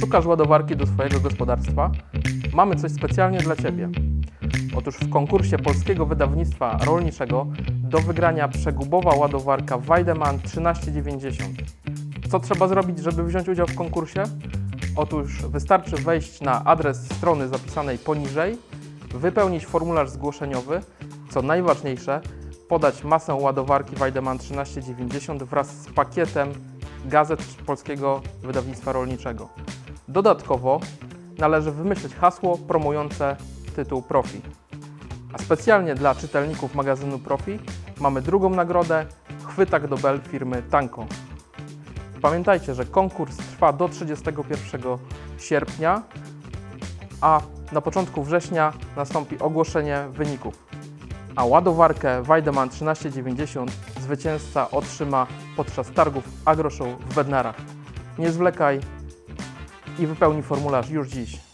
Szukasz ładowarki do swojego gospodarstwa? Mamy coś specjalnie dla Ciebie. Otóż w konkursie Polskiego Wydawnictwa Rolniczego do wygrania przegubowa ładowarka Weidemann 1390. Co trzeba zrobić, żeby wziąć udział w konkursie? Otóż wystarczy wejść na adres strony zapisanej poniżej, wypełnić formularz zgłoszeniowy, co najważniejsze, podać masę ładowarki Weidemann 1390 wraz z pakietem gazet Polskiego Wydawnictwa Rolniczego. Dodatkowo należy wymyślić hasło promujące tytuł Profi. A specjalnie dla czytelników magazynu Profi mamy drugą nagrodę chwytak do bel firmy Tanko. Pamiętajcie, że konkurs trwa do 31 sierpnia, a na początku września nastąpi ogłoszenie wyników. A ładowarkę Weidemann 1390 zwycięzca otrzyma podczas targów AgroShow w Bednarach. Nie zwlekaj i wypełnij formularz już dziś.